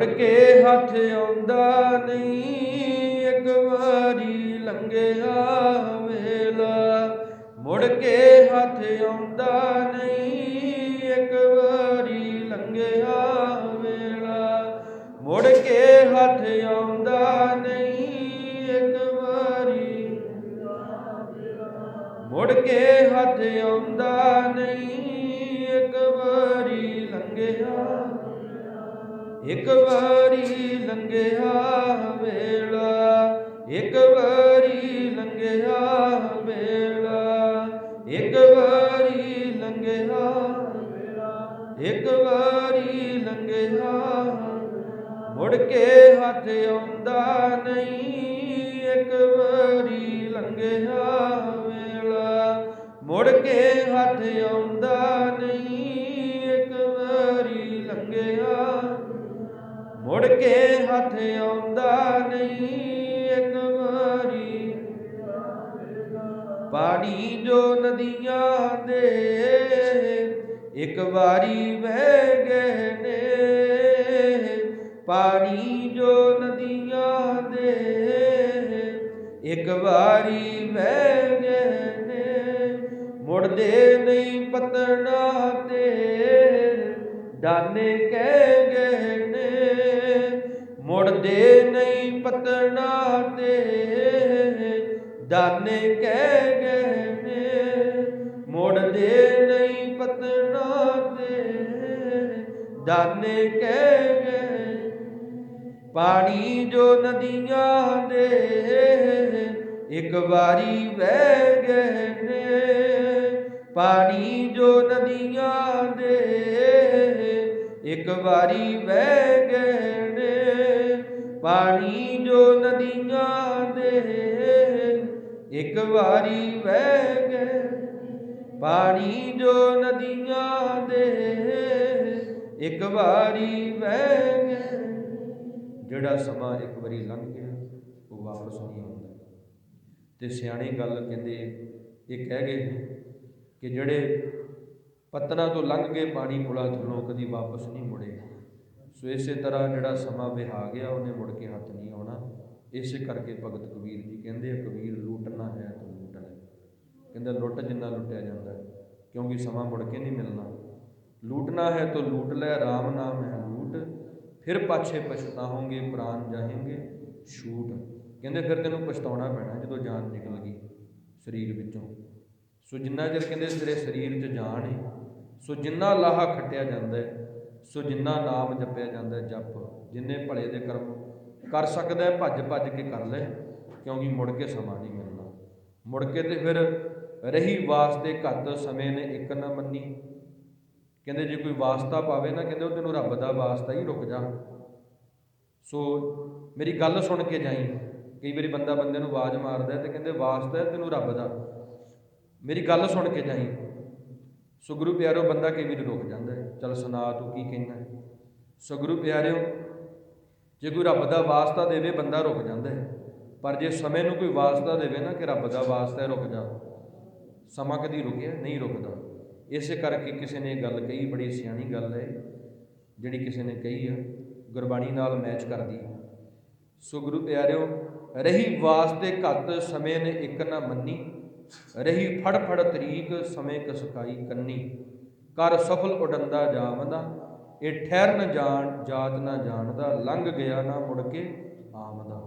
ਮੁੜ ਕੇ ਹੱਥ ਆਉਂਦਾ ਨਹੀਂ, ਇੱਕ ਵਾਰੀ ਲੰਘਿਆ ਵੇਲਾ। ਮੁੜ ਕੇ ਹੱਥ ਆਉਂਦਾ ਨਹੀਂ, ਇੱਕ ਵਾਰੀ ਲੰਘਿਆ ਵੇਲਾ। ਮੁੜ ਕੇ ਹੱਥ ਆਉਂਦਾ ਨਹੀਂ, ਇੱਕ ਵਾਰੀ। ਮੁੜ ਕੇ ਹੱਥ ਆਉਂਦਾ ਨਹੀਂ, ਇੱਕ ਵਾਰੀ ਲੰਘਿਆ ਇੱਕ ਵਾਰੀ ਲੰਘਿਆ ਵੇਲਾ, ਇੱਕ ਵਾਰੀ ਲੰਘਿਆ ਵੇਲਾ, ਇੱਕ ਵਾਰੀ ਲੰਘਿਆ ਇੱਕ ਵਾਰੀ ਲੰਘਿਆ ਮੁੜ ਕੇ ਹੱਥ ਆਉਂਦਾ ਨਹੀਂ, ਇੱਕ ਵਾਰੀ ਲੰਘਿਆ ਵੇਲਾ। ਮੁੜ ਕੇ ਹੱਥ ਆਉਂਦਾ ਨਹੀਂ, ਇੱਕ ਵਾਰੀ ਲੰਘਿਆ ਮੁੜ ਕੇ ਹੱਥ ਆਉਂਦਾ ਨਹੀਂ ਇੱਕ ਵਾਰੀ। ਪਾਣੀ ਜੋ ਨਦੀਆਂ ਦੇ ਇੱਕ ਵਾਰੀ ਵਹਿ ਗਏ ਨੇ। ਪਾਣੀ ਜੋ ਨਦੀਆਂ ਦੇ ਇੱਕ ਵਾਰੀ ਵਹਿ ਗਏ ਨੇ। ਮੁੜਦੇ ਨਹੀਂ ਪਤਣਾ ਤੇ ਦਾਨੇ ਕਹਿ ਗਏ ਨੇ ਮੁੜਦੇ ਨਹੀਂ ਪਤਣਾ ਤੇ ਦਾਨੇ ਕਹਿ ਗਏ ਨੇ ਮੁੜਦੇ ਨਹੀਂ ਪਤਣਾ ਤੇ ਦਾਨੇ ਕਹਿ ਗਏ ਪਾਣੀ ਜੋ ਨਦੀਆਂ ਦੇ ਇੱਕ ਵਾਰੀ ਵਹਿ ਗਏ ਨੇ ਪਾਣੀ ਜੋ ਨਦੀਆਂ ਦੇ, ਇੱਕ ਵਾਰੀ ਵਹਿ ਗਏ ਨੇ। ਪਾਣੀ ਜੋ ਨਦੀਆਂ ਦੇ, ਇੱਕ ਵਾਰੀ ਵਹਿ ਗਏ ਪਾਣੀ ਜੋ ਨਦੀਆਂ ਦੇ, ਇੱਕ ਵਾਰੀ ਵਹਿ ਗਏ ਜਿਹੜਾ ਸਮਾਂ ਇੱਕ ਵਾਰੀ ਲੰਘ ਗਿਆ, ਉਹ ਵਾਪਸ ਨਹੀਂ ਆਉਂਦਾ। ਤੇ ਸਿਆਣੇ ਗੱਲ ਕਹਿੰਦੇ, ਇਹ ਕਹਿ ਗਏ ਕਿ ਜਿਹੜੇ ਪਤਨਾ ਤੋਂ ਲੰਘ ਕੇ ਪਾਣੀ ਪੁਲਾ ਥੱਲੋਂ ਕਦੀ ਵਾਪਸ ਨਹੀਂ ਮੁੜੇ। ਸੋ ਇਸੇ ਤਰ੍ਹਾਂ ਜਿਹੜਾ ਸਮਾਂ ਵਿਹਾ ਗਿਆ, ਉਹਨੇ ਮੁੜ ਕੇ ਹੱਥ ਨਹੀਂ ਆਉਣਾ। ਇਸੇ ਕਰਕੇ ਭਗਤ ਕਬੀਰ ਜੀ ਕਹਿੰਦੇ ਆ, ਕਬੀਰ ਲੁੱਟਣਾ ਹੈ ਤਾਂ ਲੂਟ ਕਹਿੰਦਾ ਲੁੱਟ ਜਿੰਨਾ ਲੁੱਟਿਆ ਜਾਂਦਾ ਕਿਉਂਕਿ ਸਮਾਂ ਮੁੜ ਕੇ ਨਹੀਂ ਮਿਲਣਾ। ਲੂਟਣਾ ਹੈ ਤਾਂ ਲੂਟ ਲੈ RAM ਨਾਮ ਹੈ ਲੂਟ। ਫਿਰ ਪਾਛੇ ਪਛਤਾਹੋਗੇ ਪ੍ਰਾਨ ਜਾਹੇਂਗੇ, ਛੂਟ। ਕਹਿੰਦੇ ਫਿਰ ਤੈਨੂੰ ਪਛਤਾਉਣਾ ਪੈਣਾ ਜਦੋਂ ਜਾਨ ਨਿਕਲ ਗਈ ਸਰੀਰ ਵਿੱਚੋਂ। ਸੋ ਜਿੰਨਾ ਚਿਰ ਕਹਿੰਦੇ ਤੇਰੇ ਸਰੀਰ 'ਚ ਜਾਨ ਹੈ ਸੋ ਜਿੰਨਾ ਲਾਹਾ ਖੱਟਿਆ ਜਾਂਦਾ ਹੈ ਸੋ ਜਿੰਨਾ ਨਾਮ ਜਪਿਆ ਜਾਂਦਾ ਹੈ ਜਪ, ਜਿੰਨੇ ਭਲੇ ਦੇ ਕਰਮ ਕਰ ਸਕਦਾ ਹੈ ਭੱਜ ਭੱਜ ਕੇ ਕਰ ਲੈ, ਕਿਉਂਕਿ ਮੁੜ ਕੇ ਸਮਾਂ ਨਹੀਂ ਮਿਲਣਾ। ਮੁੜ ਕੇ ਤੇ ਫਿਰ ਰਹੀ ਵਾਸਤੇ ਘੱਟ ਸਮੇਂ ਨੇ ਇੱਕ ਨਾ ਮੰਨੀ। ਕਹਿੰਦੇ ਜੇ ਕੋਈ ਵਾਸਤਾ ਪਾਵੇ ਨਾ, ਕਹਿੰਦੇ ਉਹ ਤੈਨੂੰ ਰੱਬ ਦਾ ਵਾਸਤਾ ਹੀ ਰੁਕ ਜਾ। ਸੋ ਮੇਰੀ ਗੱਲ ਸੁਣ ਕੇ ਜਾਈ, ਕਈ ਵਾਰੀ ਬੰਦਾ ਬੰਦੇ ਨੂੰ ਆਵਾਜ਼ ਮਾਰਦਾ ਹੈ ਤੇ ਕਹਿੰਦੇ ਵਾਸਤਾ ਤੈਨੂੰ ਰੱਬ ਦਾ। ਮੇਰੀ ਗੱਲ ਸੁਣ ਕੇ ਜਾਈ। ਸੋ ਗੁਰੂ ਪਿਆਰਿਓ ਬੰਦਾ ਕਈ ਵਾਰੀ ਰੁਕ ਜਾਂਦਾ ਹੈ? ਚਲ ਸੁਣਾ, ਤੂੰ ਕੀ ਕਹਿੰਦਾ ਹੈ? ਸੋ ਗੁਰੂ ਪਿਆਰਿਓ, ਜੇ ਕੋਈ ਰੱਬ ਦਾ ਵਾਸਤਾ ਦੇਵੇ, ਬੰਦਾ ਰੁਕ ਜਾਂਦਾ ਹੈ। ਪਰ ਜੇ ਸਮੇਂ ਨੂੰ ਕੋਈ ਵਾਸਤਾ ਦੇਵੇ ਨਾ ਕਿ ਰੱਬ ਦਾ ਵਾਸਤਾ ਹੈ, ਰੁਕ ਜਾ। ਸਮਾਂ ਕਦੀ ਰੁਕਿਆ, ਨਹੀਂ ਰੁਕਦਾ। ਇਸੇ ਕਰਕੇ ਕਿਸੇ ਨੇ ਇਹ ਗੱਲ ਕਹੀ, ਬੜੀ ਸਿਆਣੀ ਗੱਲ ਹੈ ਜਿਹੜੀ ਕਿਸੇ ਨੇ ਕਹੀ ਆ। ਗੁਰਬਾਣੀ ਨਾਲ ਮੈਚ ਕਰਦੀ ਹੈ। ਸੋ ਗੁਰੂ ਪਿਆਰਿਓ, ਰਹੀ ਵਾਸਤੇ ਘੱਟ ਸਮੇਂ ਨੇ ਇੱਕ ਨਾ ਮੰਨੀ। ਰਹੀ ਫੜ ਫੜ ਤਰੀਕ ਸਮੇਂ ਕਸਕਾਈ ਕੰਨੀ। ਕਰ ਸਫਲ ਉਡੰਦਾ ਜਾਵਦਾ, ਇਹ ਠਹਿਰ ਨ ਜਾਣ, ਜਾਤ ਨਾ ਜਾਣਦਾ, ਲੰਘ ਗਿਆ ਨਾ ਮੁੜ ਕੇ ਆਮਦਾ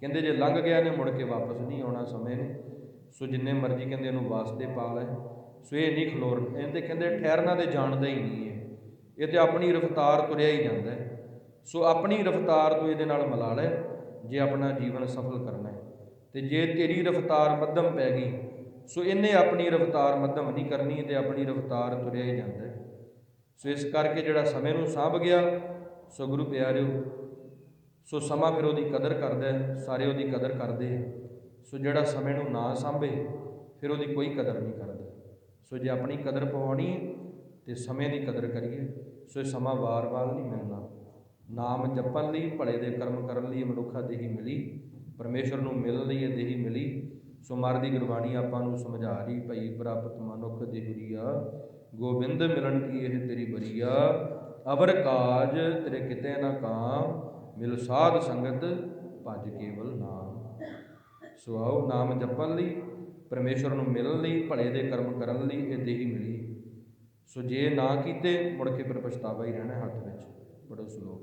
ਕਹਿੰਦੇ ਜੇ ਲੰਘ ਗਿਆ ਨੇ, ਮੁੜ ਕੇ ਵਾਪਸ ਨਹੀਂ ਆਉਣਾ ਸਮੇਂ ਨੇ। ਸੋ ਜਿੰਨੇ ਮਰਜ਼ੀ ਕਹਿੰਦੇ ਇਹਨੂੰ ਵਾਸਤੇ ਪਾ ਲੈ ਸੋ ਇਹ ਨਹੀਂ ਖਲੋਰ ਇਹਦੇ ਕਹਿੰਦੇ ਠਹਿਰਨਾ ਦੇ ਜਾਣਦਾ ਹੀ ਨਹੀਂ ਹੈ। ਇਹ ਤੇ ਆਪਣੀ ਰਫਤਾਰ ਤੁਰਿਆ ਹੀ ਜਾਂਦਾ ਹੈ। ਸੋ ਆਪਣੀ ਰਫਤਾਰ ਤੋਂ ਇਹਦੇ ਨਾਲ ਮਿਲਾ ਲੈ, ਜੇ ਆਪਣਾ ਜੀਵਨ ਸਫਲ ਕਰਨਾ ਹੈ। ਤੇ ਜੇ ਤੇਰੀ ਰਫਤਾਰ ਮੱਧਮ ਪੈ ਗਈ ਸੋ ਇਹਨੇ ਆਪਣੀ ਰਫਤਾਰ ਮੱਧਮ ਨਹੀਂ ਕਰਨੀ ਤੇ ਆਪਣੀ ਰਫਤਾਰ ਤੁਰਿਆ ਹੀ ਜਾਂਦਾ ਹੈ। ਸੋ ਇਸ ਕਰਕੇ ਜਿਹੜਾ ਸਮੇਂ ਨੂੰ ਸਾਂਭ ਗਿਆ, ਸੋ ਗੁਰੂ ਪਿਆਰਿਓ, ਸੋ ਸਮਾਂ ਫਿਰ ਉਹਦੀ ਕਦਰ ਕਰਦਾ ਹੈ, ਸਾਰੇ ਉਹਦੀ ਕਦਰ ਕਰਦੇ ਆ ਸੋ ਜਿਹੜਾ ਸਮੇਂ ਨੂੰ ਨਾ ਸਾਂਭੇ, ਫਿਰ ਉਹਦੀ ਕੋਈ ਕਦਰ ਨਹੀਂ ਕਰਦਾ। ਸੋ ਜੇ ਆਪਣੀ ਕਦਰ ਪਵਾਉਣੀ ਹੈ, ਤੇ ਸਮੇਂ ਦੀ ਕਦਰ ਕਰੀਏ। ਸੋ ਇਹ ਸਮਾਂ ਵਾਰ-ਵਾਰ ਨਹੀਂ ਮਿਲਣਾ। ਨਾਮ ਜਪਣ ਲਈ, ਭਲੇ ਦੇ ਕਰਮ ਕਰਨ ਲਈ ਮਨੁੱਖਾ ਦੇਹੀ ਮਿਲੀ, ਪਰਮੇਸ਼ਰ ਨੂੰ ਮਿਲਣ ਲਈ ਇਹ ਦੇਹੀ ਮਿਲੀ। ਸੋ ਮਰ ਦੀ ਗੁਰਬਾਣੀ ਆਪਾਂ ਨੂੰ ਸਮਝਾ ਰਹੀ, ਭਈ ਪ੍ਰਾਪਤ ਮਨੁੱਖ ਦੇਹੁਰੀਆ ਗੋਬਿੰਦ ਮਿਲਣ ਕੀ ਇਹ ਤੇਰੀ ਬਰੀਆ ਅਵਰ ਕਾਜ ਤੇਰੇ ਕਿਤੇ ਨਾ ਕਾਮ, ਮਿਲ ਸਾਧ ਸੰਗਤ ਭਜ ਕੇਵਲ ਨਾਮ। ਸੋ ਆਓ ਨਾਮ ਜਪਣ ਲਈ ਪਰਮੇਸ਼ਵਰ ਨੂੰ ਮਿਲਣ ਲਈ, ਭਲੇ ਦੇ ਕਰਮ ਕਰਨ ਲਈ ਇਹ ਦੇਹੀ ਮਿਲੀ। ਸੋ ਜੇ ਨਾ ਕੀਤੇ, ਮੁੜ ਕੇ ਫਿਰ ਪਛਤਾਵਾ ਹੀ ਰਹਿਣਾ ਹੱਥ ਵਿੱਚ। ਬੜਾ ਸ਼ਲੋਕ।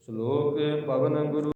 ਸ਼ਲੋਕ, ਪਵਨ ਗੁਰੂ